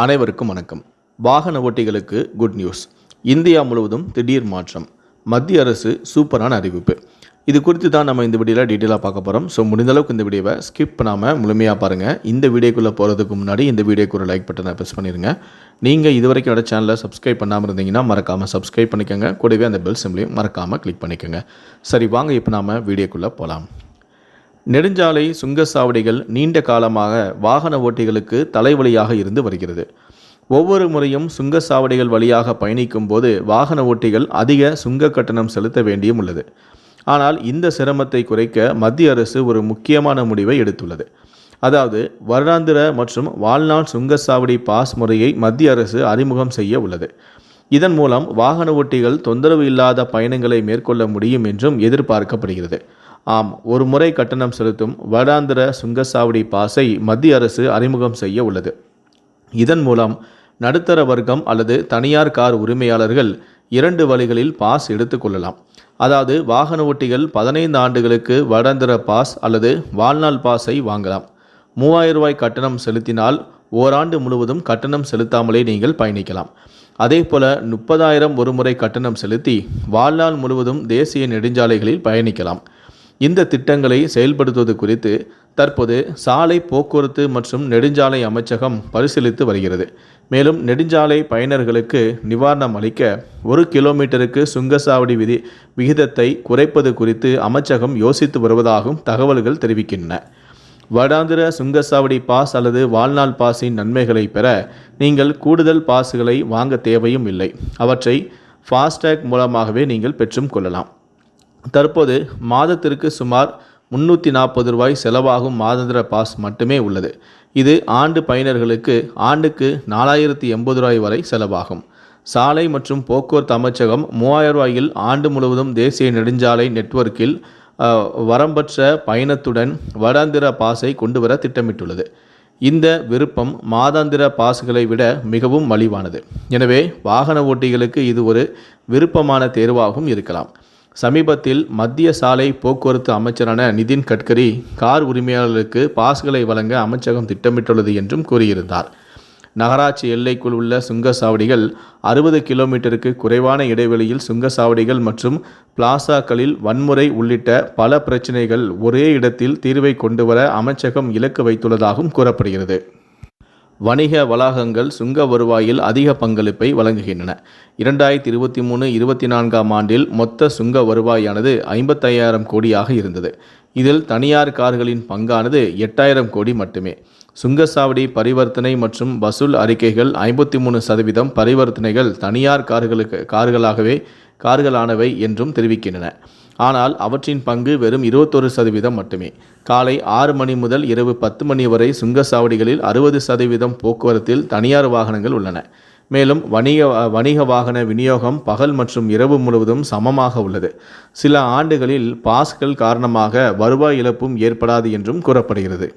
அனைவருக்கும் வணக்கம். வாகன ஓட்டிகளுக்கு குட் நியூஸ் இந்தியா முழுவதும் திடீர் மாற்றம். மத்திய அரசு சூப்பரான அறிவிப்பு. இது குறித்து தான் நம்ம இந்த வீடியோவில் டீட்டெயிலாக பார்க்க போகிறோம் ஸோ முடிந்தளவுக்கு இந்த வீடியோவை ஸ்கிப் பண்ணாமல் முழுமையாக பாருங்கள் இந்த வீடியோக்குள்ளே போகிறதுக்கு முன்னாடி இந்த வீடியோக்கு ஒரு லைக் பட்டனை ப்ரெஸ் பண்ணிடுங்க நீங்கள் இது வரைக்கும் என்னோட சேனலை சப்ஸ்கிரைப் பண்ணாமல் இருந்தீங்கன்னா மறக்காமல் சப்ஸ்கிரைப் பண்ணிக்கோங்க. கூடவே அந்த பெல் சிம்லையும் மறக்காமல் கிளிக் பண்ணிக்கோங்க. சரி வாங்க இப்போ நாம் வீடியோக்குள்ளே போகலாம் நெடுஞ்சாலை சுங்கச்சாவடிகள் நீண்ட காலமாக வாகன ஓட்டிகளுக்கு தலைவலியாக இருந்து வருகிறது. ஒவ்வொரு முறையும் சுங்கச்சாவடிகள் வழியாக பயணிக்கும் போது வாகன ஓட்டிகள் அதிக சுங்க கட்டணம் செலுத்த வேண்டியும் உள்ளது. ஆனால் இந்த சிரமத்தை குறைக்க மத்திய அரசு ஒரு முக்கியமான முடிவை எடுத்துள்ளது. அதாவது வருடாந்திர மற்றும் வாழ்நாள் சுங்கச்சாவடி பாஸ் முறையை மத்திய அரசு அறிமுகம் செய்ய உள்ளது. இதன் மூலம் வாகன ஓட்டிகள் தொந்தரவு இல்லாத பயணங்களை மேற்கொள்ள முடியும் என்றும் எதிர்பார்க்கப்படுகிறது. ஆம் ஒரு முறை கட்டணம் செலுத்தும் வருடாந்திர சுங்கச்சாவடி பாஸை மத்திய அரசு அறிமுகம் செய்ய உள்ளது. இதன் மூலம் நடுத்தர வர்க்கம் அல்லது தனியார் கார் உரிமையாளர்கள் இரண்டு வழிகளில் பாஸ் எடுத்துக்கொள்ளலாம் அதாவது வாகன ஓட்டிகள் பதினைந்து ஆண்டுகளுக்கு வருடாந்திர பாஸ் அல்லது வாழ்நாள் பாஸை வாங்கலாம். மூவாயிரம் ரூபாய் கட்டணம் செலுத்தினால் ஓராண்டு முழுவதும் கட்டணம் செலுத்தாமலே நீங்கள் பயணிக்கலாம். அதே போல முப்பதாயிரம் ஒரு முறை கட்டணம் செலுத்தி வாழ்நாள் முழுவதும் தேசிய நெடுஞ்சாலைகளில் பயணிக்கலாம். இந்த திட்டங்களை செயல்படுத்துவது குறித்து தற்போது சாலை போக்குவரத்து மற்றும் நெடுஞ்சாலை அமைச்சகம் பரிசீலித்து வருகிறது. மேலும் நெடுஞ்சாலை பயனர்களுக்கு நிவாரணம் அளிக்க ஒரு கிலோமீட்டருக்கு சுங்கசாவடி விதி விகிதத்தை குறைப்பது குறித்து அமைச்சகம் யோசித்து வருவதாகவும் தகவல்கள் தெரிவிக்கின்றன. வருடாந்திர சுங்கசாவடி பாஸ் அல்லது வாழ்நாள் பாஸின் நன்மைகளை பெற நீங்கள் கூடுதல் பாஸ்களை வாங்க தேவையும் இல்லை. அவற்றை ஃபாஸ்டேக் மூலமாகவே நீங்கள் பெற்றும் கொள்ளலாம். தற்போது மாதத்திற்கு சுமார் முன்னூற்றி நாற்பது ரூபாய் செலவாகும் மாதாந்திர பாஸ் மட்டுமே உள்ளது. இது ஆண்டு பயனர்களுக்கு ஆண்டுக்கு நாலாயிரத்தி எண்பது ரூபாய் வரை செலவாகும். சாலை மற்றும் போக்குவரத்து அமைச்சகம் மூவாயிரம் ரூபாயில் ஆண்டு முழுவதும் தேசிய நெடுஞ்சாலை நெட்வொர்க்கில் வரம்பற்ற பயணத்துடன் வருடாந்திர பாஸை கொண்டு வர திட்டமிட்டுள்ளது. இந்த விருப்பம் மாதாந்திர பாஸ்களை விட மிகவும் மலிவானது. எனவே வாகன ஓட்டிகளுக்கு இது ஒரு விருப்பமான தேர்வாகவும் இருக்கலாம். சமீபத்தில் மத்திய சாலை போக்குவரத்து அமைச்சரான நிதின் கட்கரி கார் உரிமையாளர்களுக்கு பாஸ்களை வழங்க அமைச்சகம் திட்டமிட்டுள்ளது என்றும் கூறியிருந்தார். நகராட்சி எல்லைக்குள் உள்ள சுங்கச்சாவடிகள் அறுபது கிலோமீட்டருக்கு குறைவான இடைவெளியில் சுங்கச்சாவடிகள் மற்றும் பிளாசாக்களில் வன்முறை உள்ளிட்ட பல பிரச்சினைகள் ஒரே இடத்தில் தீர்வை கொண்டுவர அமைச்சகம் இலக்கு வைத்துள்ளதாகவும் கூறப்படுகிறது. வணிக வளாகங்கள் சுங்க வருவாயில் அதிக பங்களிப்பை வழங்குகின்றன. இரண்டாயிரத்தி இருபத்தி மூணு இருபத்தி நான்காம் ஆண்டில் மொத்த சுங்க வருவாயானது ஐம்பத்தையாயிரம் கோடியாக இருந்தது. இதில் தனியார் கார்களின் பங்கானது எட்டாயிரம் கோடி மட்டுமே. சுங்கச்சாவடி பரிவர்த்தனை மற்றும் வசூல் அறிக்கைகள் ஐம்பத்தி மூணு சதவீதம் பரிவர்த்தனைகள் தனியார் கார்களுக்கு கார்களாகவே கார்களானவை என்றும் தெரிவிக்கின்றன. ஆனால் அவற்றின் பங்கு வெறும் இருபத்தொரு சதவீதம் மட்டுமே. காலை ஆறு மணி முதல் இரவு பத்து மணி வரை சுங்கச்சாவடிகளில் அறுபது சதவீதம் போக்குவரத்தில் தனியார் வாகனங்கள் உள்ளன. மேலும் வணிக வணிக வாகன விநியோகம் பகல் மற்றும் இரவு முழுவதும் சமமாக உள்ளது. சில ஆண்டுகளில் பாஸ்கள் காரணமாக வருவாய் இழப்பும் ஏற்படாது என்றும் கூறப்படுகிறது.